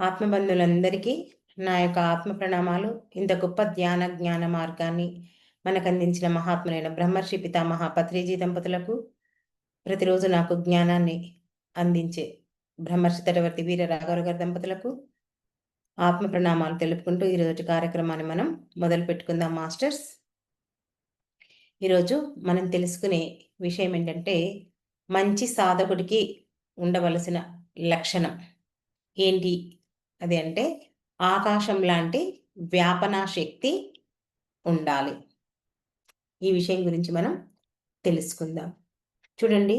ఆత్మబంధువులందరికీ నా యొక్క ఆత్మ ప్రణామాలు. ఇంత గొప్ప ధ్యాన జ్ఞాన మార్గాన్ని మనకు అందించిన మహాత్ములైన బ్రహ్మర్షి పితామహ పత్రిజీ దంపతులకు ప్రతిరోజు నాకు జ్ఞానాన్ని అందించే బ్రహ్మర్షి తటవర్తి వీర రాఘవ గారి దంపతులకు ఆత్మ ప్రణామాలు తెలుపుకుంటూ ఈరోజు కార్యక్రమాన్ని మనం మొదలు పెట్టుకుందాం మాస్టర్స్. ఈరోజు మనం తెలుసుకునే విషయం ఏంటంటే మంచి సాధకుడికి ఉండవలసిన లక్షణం ఏంటి? అది అంటే ఆకాశం లాంటి వ్యాపనా శక్తి ఉండాలి. ఈ విషయం గురించి మనం తెలుసుకుందాం. చూడండి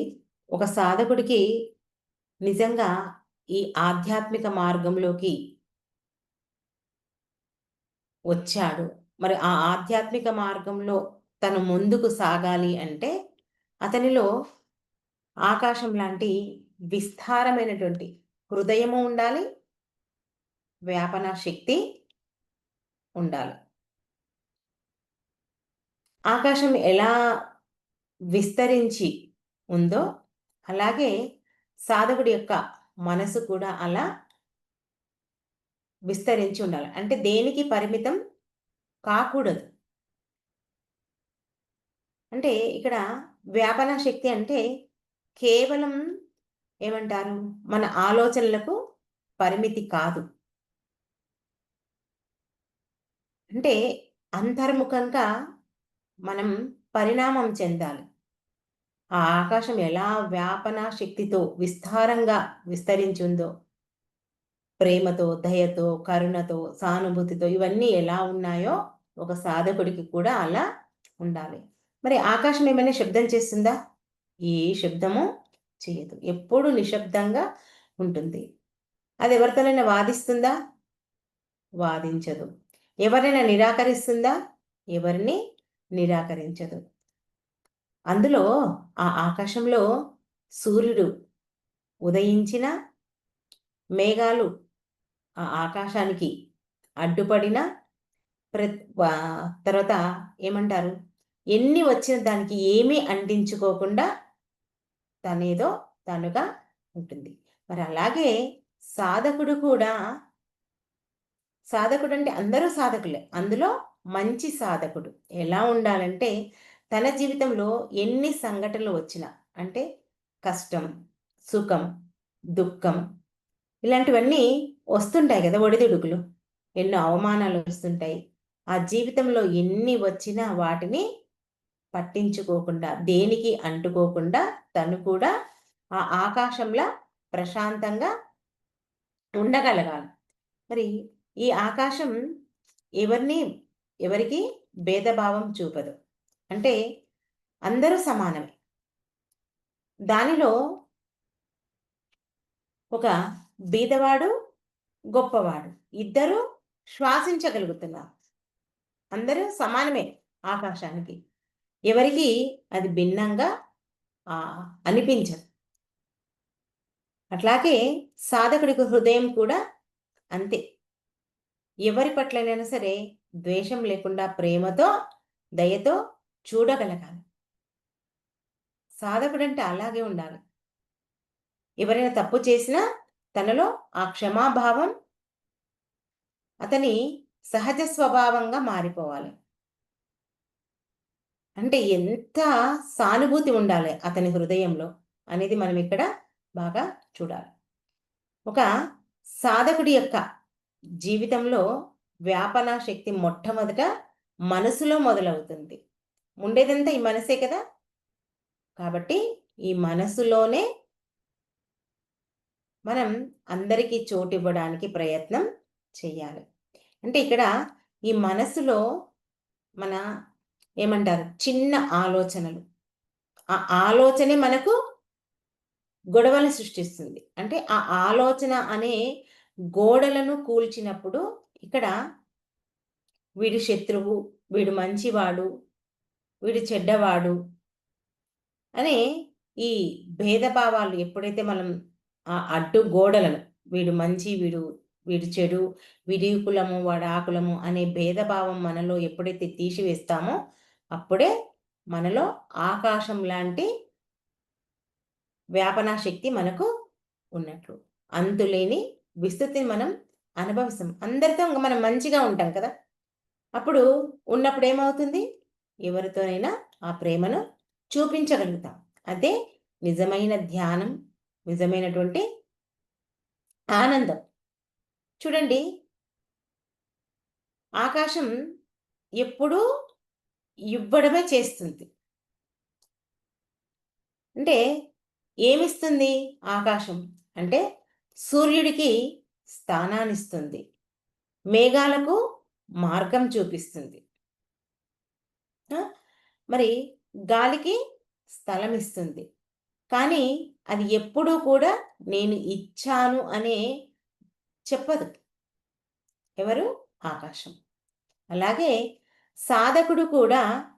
ఒక సాధకుడికి నిజంగా ఈ ఆధ్యాత్మిక మార్గంలోకి వచ్చాడు. మరి ఆ ఆధ్యాత్మిక మార్గంలో తను ముందుకు సాగాలి అంటే అతనిలో ఆకాశం లాంటి విస్తారమైనటువంటి హృదయము ఉండాలి వ్యాపన శక్తి ఉండాలి. ఆకాశం ఎలా విస్తరించి ఉందో అలాగే సాధకుడి యొక్క మనసు కూడా అలా విస్తరించి ఉండాలి. అంటే దేనికి పరిమితం కాకూడదు. అంటే ఇక్కడ వ్యాపన శక్తి అంటే కేవలం ఏమంటారు? మన ఆలోచనలకు పరిమితి కాదు. అంటే అంతర్ముఖంగా మనం పరిణామం చెందాలి. ఆ ఆకాశం ఎలా వ్యాపన శక్తితో విస్తారంగా విస్తరించిందో ప్రేమతో దయతో కరుణతో సానుభూతితో ఇవన్నీ ఎలా ఉన్నాయో ఒక సాధకుడికి కూడా అలా ఉండాలి. మరి ఆకాశం ఏమైనా శబ్దం చేస్తుందా? ఏ శబ్దము చేయదు. ఎప్పుడు నిశ్శబ్దంగా ఉంటుంది. అది ఎవరితోనైనా వాదిస్తుందా? వాదించదు. ఎవరైనా నిరాకరిస్తుందా? ఎవరిని నిరాకరించదు. అందులో ఆ ఆకాశంలో సూర్యుడు ఉదయించిన మేఘాలు ఆ ఆకాశానికి అడ్డుపడిన ప్ర తర్వాత ఏమంటారు? ఎన్ని వచ్చిన దానికి ఏమీ అంటించుకోకుండా తనేదో తనుగా ఉంటుంది. మరి అలాగే సాధకుడు కూడా సాధకుడు అంటే అందరూ సాధకులే. అందులో మంచి సాధకుడు ఎలా ఉండాలంటే తన జీవితంలో ఎన్ని సంఘటనలు వచ్చినా అంటే కష్టం సుఖం దుఃఖం ఇలాంటివన్నీ వస్తుంటాయి కదా ఒడిదుడుకులు. ఎన్నో అవమానాలు వస్తుంటాయి. ఆ జీవితంలో ఎన్ని వచ్చినా వాటిని పట్టించుకోకుండా దేనికి అంటుకోకుండా తను కూడా ఆ ఆకాశంలా ప్రశాంతంగా ఉండగలగాలి. మరి ఈ ఆకాశం ఎవరిని ఎవరికి భేదభావం చూపదు. అంటే అందరూ సమానమే. దానిలో ఒక బీదవాడు గొప్పవాడు. ఇద్దరు శ్వాసించగలుగుతున్నారు. అందరూ సమానమే ఆకాశానికి. ఎవరికి అది భిన్నంగా అనిపించదు. అట్లాగే సాధకుడికి హృదయం కూడా అంతే. ఎవరి పట్లనైనా సరే ద్వేషం లేకుండా ప్రేమతో దయతో చూడగలగాలి. సాధకుడు అంటే అలాగే ఉండాలి. ఎవరైనా తప్పు చేసినా తనలో ఆ క్షమాభావం అతని సహజ స్వభావంగా మారిపోవాలి. అంటే ఎంత సానుభూతి ఉండాలి అతని హృదయంలో అనేది మనం ఇక్కడ బాగా చూడాలి. ఒక సాధకుడి యొక్క జీవితంలో వ్యాపన శక్తి మొట్టమొదట మనసులో మొదలవుతుంది. ఉండేదంతా ఈ మనసే కదా? కాబట్టి ఈ మనసులోనే మనం అందరికీ చోటు ఇవ్వడానికి ప్రయత్నం చేయాలి. అంటే ఇక్కడ ఈ మనసులో మన ఏమంటారు? చిన్న ఆలోచనలు. ఆ ఆలోచనే మనకు గొడవలు సృష్టిస్తుంది. అంటే ఆ ఆలోచన అనే గోడలను కూల్చినప్పుడు ఇక్కడ వీడు శత్రువు వీడు మంచివాడు వీడు చెడ్డవాడు అనే ఈ భేదభావాలు ఎప్పుడైతే మనం ఆ అడ్డు గోడలను వీడు మంచి వీడు వీడు చెడు వీడి కులము వాడు ఆకులము అనే భేదభావం మనలో ఎప్పుడైతే తీసివేస్తామో అప్పుడే మనలో ఆకాశం లాంటి వ్యాపనా శక్తి మనకు ఉన్నట్లు. అంతులేని విస్తృతిని మనం అనుభవిస్తాం. అందరితో మనం మంచిగా ఉంటాం కదా. అప్పుడు ఉన్నప్పుడు ఏమవుతుంది? ఎవరితోనైనా ఆ ప్రేమను చూపించగలుగుతాం. అదే నిజమైన ధ్యానం నిజమైనటువంటి ఆనందం. చూడండి ఆకాశం ఎప్పుడూ ఇవ్వడమే చేస్తుంది. అంటే ఏమిస్తుంది ఆకాశం? అంటే సూర్యుడికి స్థానాన్నిస్తుంది. మేఘాలకు మార్గం చూపిస్తుంది. మరి గాలికి స్థలం ఇస్తుంది కానీ అది ఎప్పుడూ కూడా నేను ఇచ్చాను అనే చెప్పదు. ఎవరు? ఆకాశం. అలాగే సాధకుడు కూడా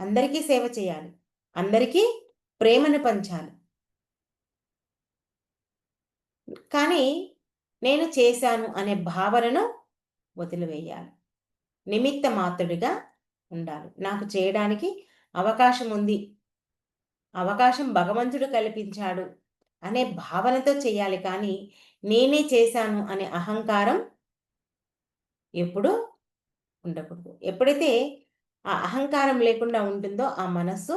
అందరికీ సేవ చేయాలి. అందరికీ ప్రేమను పంచాలి. కానీ నేను చేశాను అనే భావనను వదిలివేయాలి. నిమిత్త మాత్రుడిగా ఉండాలి. నాకు చేయడానికి అవకాశం ఉంది. అవకాశం భగవంతుడు కల్పించాడు అనే భావనతో చేయాలి కానీ నేనే చేశాను అనే అహంకారం ఎప్పుడూ ఉండకూడదు. ఎప్పుడైతే ఆ అహంకారం లేకుండా ఉంటుందో ఆ మనస్సు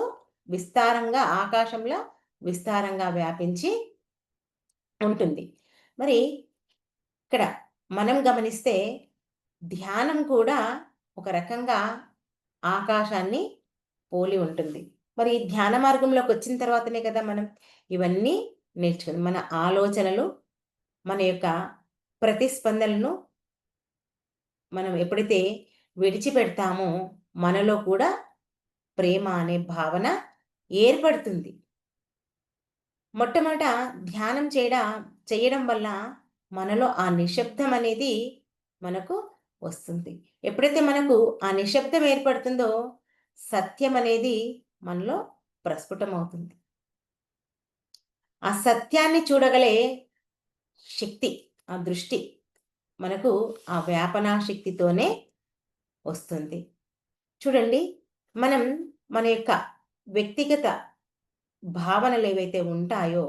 విస్తారంగా ఆకాశంలో విస్తారంగా వ్యాపించి ఉంటుంది. మరి ఇక్కడ మనం గమనిస్తే ధ్యానం కూడా ఒక రకంగా ఆకాశాన్ని పోలి ఉంటుంది. మరి ధ్యాన మార్గంలోకి వచ్చిన తర్వాతనే కదా మనం ఇవన్నీ నేర్చుకుంది మన ఆలోచనలు మన యొక్క ప్రతిస్పందనలను మనం ఎప్పుడైతే విడిచిపెడతామో మనలో కూడా ప్రేమ అనే భావన ఏర్పడుతుంది. మొట్టమొదట ధ్యానం చేయడం చేయడం వల్ల మనలో ఆ నిశ్శబ్దం అనేది మనకు వస్తుంది. ఎప్పుడైతే మనకు ఆ నిశ్శబ్దం ఏర్పడుతుందో సత్యం అనేది మనలో ప్రస్ఫుటమవుతుంది. ఆ సత్యాన్ని చూడగలే శక్తి ఆ దృష్టి మనకు ఆ వ్యాపన శక్తితోనే వస్తుంది. చూడండి మనం మన యొక్క వ్యక్తిగత భావనలు ఏవైతే ఉంటాయో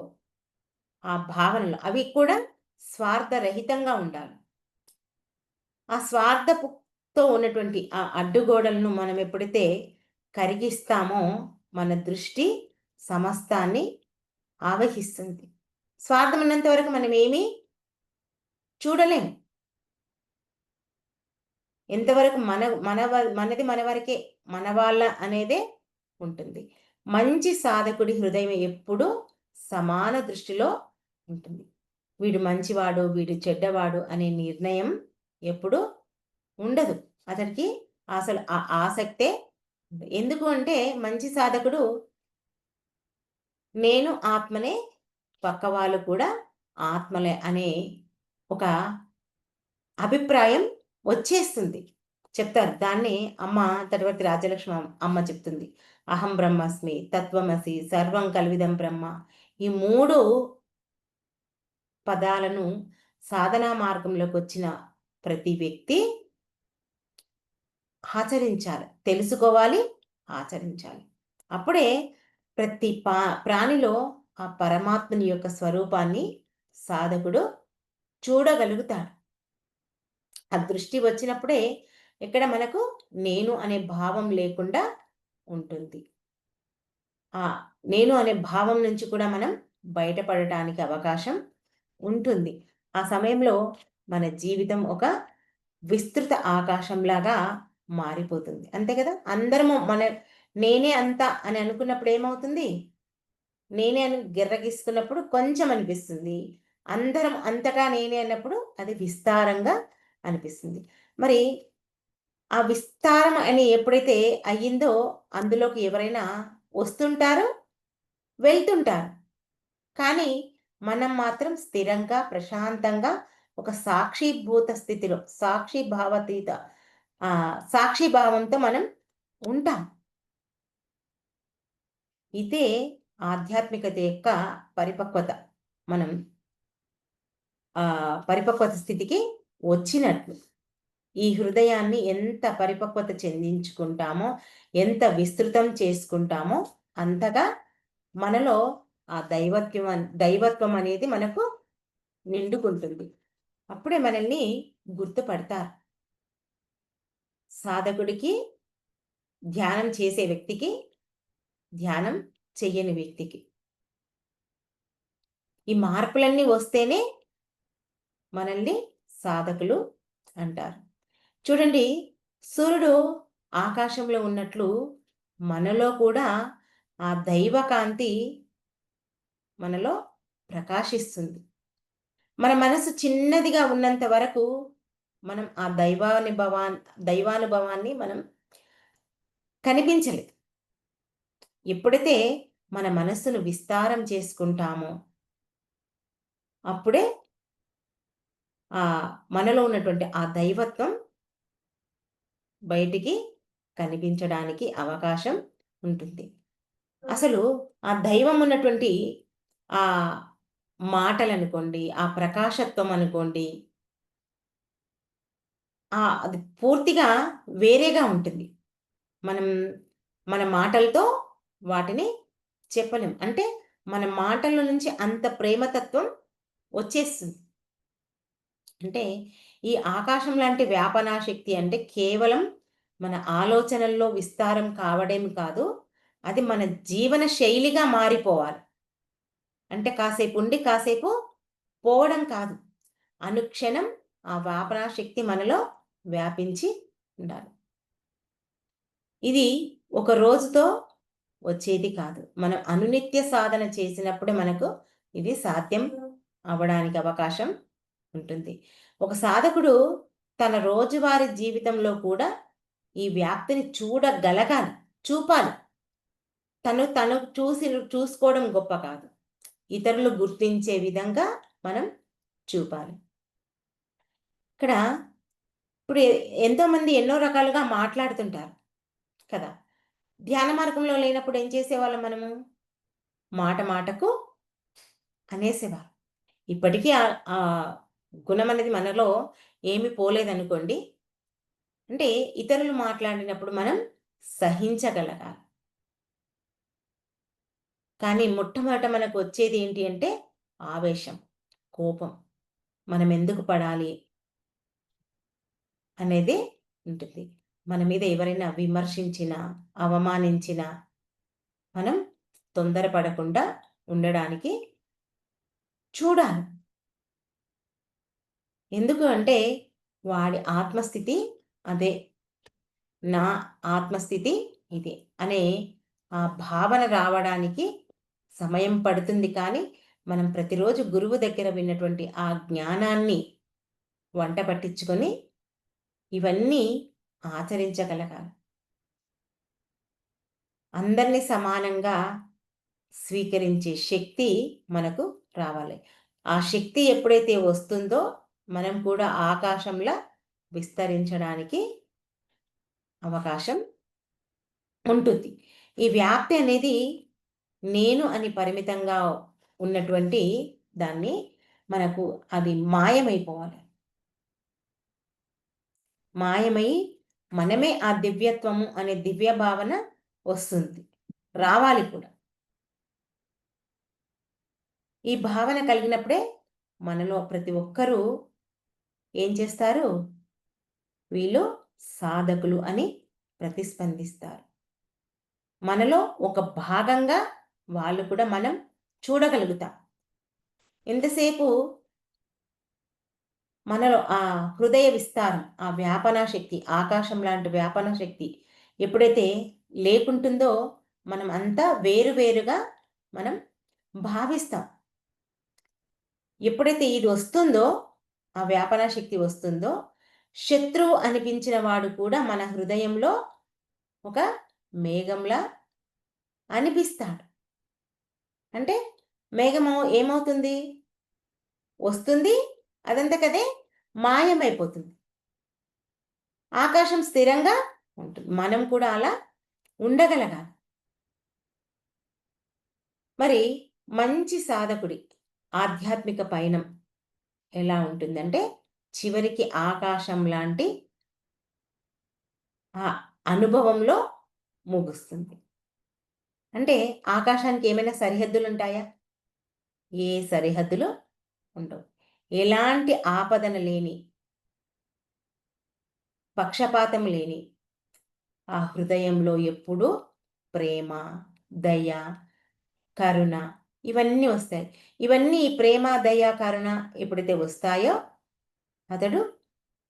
ఆ భావనలు అవి కూడా స్వార్థరహితంగా ఉండాలి. ఆ స్వార్థతో ఉన్నటువంటి ఆ అడ్డుగోడలను మనం ఎప్పుడైతే కరిగిస్తామో మన దృష్టి సమస్తాన్ని ఆవహిస్తుంది. స్వార్థం ఉన్నంత వరకు మనం ఏమీ చూడలేము ఎంతవరకు మన మన మనది మన వరకే మన వాళ్ళ అనేదే ఉంటుంది. మంచి సాధకుడి హృదయం ఎప్పుడూ సమాన దృష్టిలో ఉంటుంది. వీడు మంచివాడు వీడు చెడ్డవాడు అనే నిర్ణయం ఎప్పుడూ ఉండదు. అతనికి అసలు ఆ ఆసక్తే ఎందుకు అంటే మంచి సాధకుడు నేను ఆత్మనే పక్క వాళ్ళు కూడా ఆత్మలే అనే ఒక అభిప్రాయం వచ్చేస్తుంది. చెప్తారు. దాన్ని అమ్మ తరువాత రాజలక్ష్మి అమ్మ చెప్తుంది. అహం బ్రహ్మస్మి తత్వమసి సర్వం కలివిదం బ్రహ్మ. ఈ మూడు పదాలను సాధనా మార్గంలోకి వచ్చిన ప్రతి వ్యక్తి ఆచరించాలి తెలుసుకోవాలి ఆచరించాలి. అప్పుడే ప్రతి పా ప్రాణిలో ఆ పరమాత్మని యొక్క స్వరూపాన్ని సాధకుడు చూడగలుగుతాడు. ఆ దృష్టి వచ్చినప్పుడే ఇక్కడ మనకు నేను అనే భావం లేకుండా ఉంటుంది. ఆ నేను అనే భావం నుంచి కూడా మనం బయటపడటానికి అవకాశం ఉంటుంది. ఆ సమయంలో మన జీవితం ఒక విస్తృత ఆకాశంలాగా మారిపోతుంది. అంతే కదా? అందరము మన నేనే అంత అని అనుకున్నప్పుడు ఏమవుతుంది? నేనే అని గిర్రగిస్తున్నప్పుడు కొంచెం అనిపిస్తుంది. అందరం అంతటా నేనే అన్నప్పుడు అది విస్తారంగా అనిపిస్తుంది. మరి ఆ విస్తారం అని ఎప్పుడైతే అయ్యిందో అందులోకి ఎవరైనా వస్తుంటారో వెళ్తుంటారు. కానీ మనం మాత్రం స్థిరంగా ప్రశాంతంగా ఒక సాక్షిభూత స్థితిలో సాక్షి భావతీత సాక్షి భావంతో మనం ఉంటాం. ఇదే ఆధ్యాత్మికత యొక్క పరిపక్వత. మనం పరిపక్వత స్థితికి వచ్చినట్లు. ఈ హృదయాన్ని ఎంత పరిపక్వత చెందించుకుంటామో ఎంత విస్తృతం చేసుకుంటామో అంతగా మనలో ఆ దైవత్వం దైవత్వం అనేది మనకు నిండుకుంటుంది. అప్పుడే మనల్ని గుర్తుపడతారు. సాధకుడికి ధ్యానం చేసే వ్యక్తికి ధ్యానం చెయ్యని వ్యక్తికి. ఈ మార్పులన్నీ వస్తేనే మనల్ని సాధకులు అంటారు. చూడండి సూర్యుడు ఆకాశంలో ఉన్నట్లు మనలో కూడా ఆ దైవకాంతి మనలో ప్రకాశిస్తుంది. మన మనసు చిన్నదిగా ఉన్నంత వరకు మనం ఆ దైవానుభవా దైవానుభవాన్ని మనం కనిపించలేదు. ఎప్పుడైతే మన మనస్సును విస్తారం చేసుకుంటామో అప్పుడే ఆ మనలో ఉన్నటువంటి ఆ దైవత్వం బయటికి కనిపించడానికి అవకాశం ఉంటుంది. అసలు ఆ దైవం ఉన్నటువంటి ఆ మాటలు అనుకోండి ఆ ప్రకాశత్వం అనుకోండి ఆ అది పూర్తిగా వేరేగా ఉంటుంది. మనం మన మాటలతో వాటిని చెప్పలేం. అంటే మన మాటల నుంచి అంత ప్రేమతత్వం వచ్చేస్తుంది. అంటే ఈ ఆకాశం లాంటి వ్యాపనా శక్తి అంటే కేవలం మన ఆలోచనల్లో విస్తారం కావడం కాదు అది మన జీవన శైలిగా మారిపోవాలి. అంటే కాసేపు ఉండి కాసేపు పోవడం కాదు అనుక్షణం ఆ వ్యాపనా శక్తి మనలో వ్యాపించి ఉండాలి. ఇది ఒక రోజుతో వచ్చేది కాదు. మనం అనునిత్య సాధన చేసినప్పుడే మనకు ఇది సాధ్యం అవ్వడానికి అవకాశం ఉంటుంది. ఒక సాధకుడు తన రోజువారీ జీవితంలో కూడా ఈ వ్యాప్తిని చూడగలగాలి చూపాలి. తను తను చూసి చూసుకోవడం గొప్ప కాదు. ఇతరులు గుర్తించే విధంగా మనం చూపాలి. ఇక్కడ ఇప్పుడు ఎంతోమంది ఎన్నో రకాలుగా మాట్లాడుతుంటారు కదా. ధ్యాన మార్గంలో లేనప్పుడు ఏం చేసేవాళ్ళం మనము? మాట మాటకు అనేసేవారు. ఇప్పటికీ గుణం అనేది మనలో ఏమి పోలేదనుకోండి. అంటే ఇతరులు మాట్లాడినప్పుడు మనం సహించగలగాలి. కానీ మొట్టమొదట మనకు వచ్చేది ఏంటి అంటే ఆవేశం కోపం. మనం ఎందుకు పడాలి అనేది ఉంటుంది. మన మీద ఎవరైనా విమర్శించిన అవమానించిన మనం తొందరపడకుండా ఉండడానికి చూడాలి. ఎందుకు అంటే వాడి ఆత్మస్థితి అదే. నా ఆత్మస్థితి ఇది అనే ఆ భావన రావడానికి సమయం పడుతుంది కానీ మనం ప్రతిరోజు గురువు దగ్గర విన్నటువంటి ఆ జ్ఞానాన్ని వంట పట్టించుకొని ఇవన్నీ ఆచరించగలగాలి. అందరినీ సమానంగా స్వీకరించే శక్తి మనకు రావాలి. ఆ శక్తి ఎప్పుడైతే వస్తుందో మనం కూడా ఆకాశంలో విస్తరించడానికి అవకాశం ఉంటుంది. ఈ వ్యాప్తి అనేది నేను అని పరిమితంగా ఉన్నటువంటి దాన్ని మనకు అది మాయమైపోవాలి. మాయమై మనమే ఆ దివ్యత్వము అనే దివ్య భావన వస్తుంది. రావాలి కూడా. ఈ భావన కలిగినప్పుడే మనలో ప్రతి ఒక్కరూ ఏం చేస్తారు? వీళ్ళు సాధకులు అని ప్రతిస్పందిస్తారు. మనలో ఒక భాగంగా వాళ్ళు కూడా మనం చూడగలుగుతాం. ఎంతసేపు మనలో ఆ హృదయ విస్తారం ఆ వ్యాపన శక్తి ఆకాశం లాంటి వ్యాపన శక్తి ఎప్పుడైతే లేకుంటుందో మనం అంతా వేరువేరుగా మనం భావిస్తాం. ఎప్పుడైతే ఇది వస్తుందో ఆ వ్యాపన శక్తి వస్తుందో శత్రువు అనిపించిన వాడు కూడా మన హృదయంలో ఒక మేఘంలా అనిపిస్తాడు. అంటే మేఘము ఏమవుతుంది? వస్తుంది అదంతా కదే మాయమైపోతుంది. ఆకాశం స్థిరంగా ఉంటుంది. మనం కూడా అలా ఉండగలగాలి. మరి మంచి సాధకుడి ఆధ్యాత్మిక పయనం ఎలా ఉంటుందంటే చివరికి ఆకాశం లాంటి ఆ అనుభవంలో ముగుస్తుంది. అంటే ఆకాశానికి ఏమైనా సరిహద్దులు ఉంటాయా ఏ సరిహద్దులు ఉండవు. ఎలాంటి ఆపదన లేని పక్షపాతం లేని ఆ హృదయంలో ఎప్పుడూ ప్రేమ దయ కరుణ ఇవన్నీ వస్తాయి. ఇవన్నీ ప్రేమ దయ కరుణ ఎప్పుడైతే వస్తాయో అతడు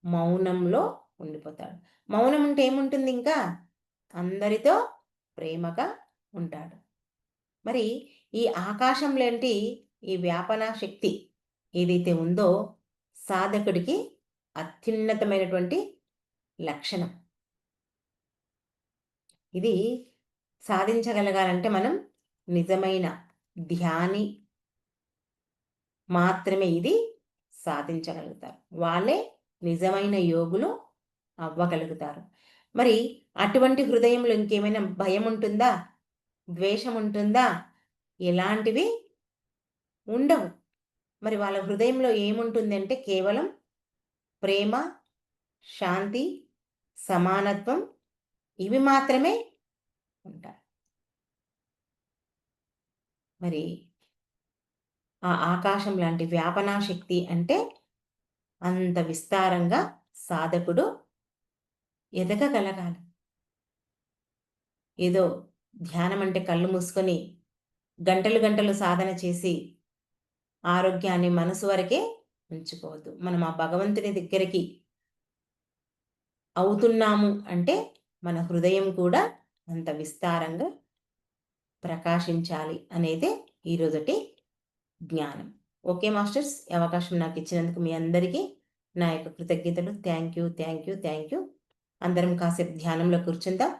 మౌనంలో ఉండిపోతాడు. మౌనం ఉంటే ఏముంటుంది ఇంకా? అందరితో ప్రేమగా ఉంటాడు. మరి ఈ ఆకాశం లాంటి ఈ వ్యాపన శక్తి ఏదైతే ఉందో సాధకుడికి అత్యున్నతమైనటువంటి లక్షణం. ఇది సాధించగలగాలంటే మనం నిజమైన ధ్యాని మాత్రమే ఇది సాధించగలుగుతారు. వాళ్ళే నిజమైన యోగులు అవ్వగలుగుతారు. మరి అటువంటి హృదయంలో ఇంకేమైనా భయం ఉంటుందా? ద్వేషం ఉంటుందా? ఎలాంటివి ఉండవు. మరి వాళ్ళ హృదయంలో ఏముంటుంది అంటే కేవలం ప్రేమ శాంతి సమానత్వం ఇవి మాత్రమే ఉంటాయి. మరి ఆ ఆకాశం లాంటి వ్యాపనా శక్తి అంటే అంత విస్తారంగా సాధకుడు ఎదగగలగాలి. ఏదో ధ్యానం అంటే కళ్ళు మూసుకొని గంటలు గంటలు సాధన చేసి ఆరోగ్యాన్ని మనసు వరకే ఉంచుకోవద్దు. మనం ఆ భగవంతుని దగ్గరికి అవుతున్నాము అంటే మన హృదయం కూడా అంత విస్తారంగా ప్రకాశించాలి అనేదే ఈరోజుటి జ్ఞానం. ఓకే మాస్టర్స్ అవకాశం నాకు ఇచ్చినందుకు మీ అందరికీ నా యొక్క కృతజ్ఞతలు. Thank you thank you thank you. అందరం కాసేపు ధ్యానంలో కూర్చుందాం.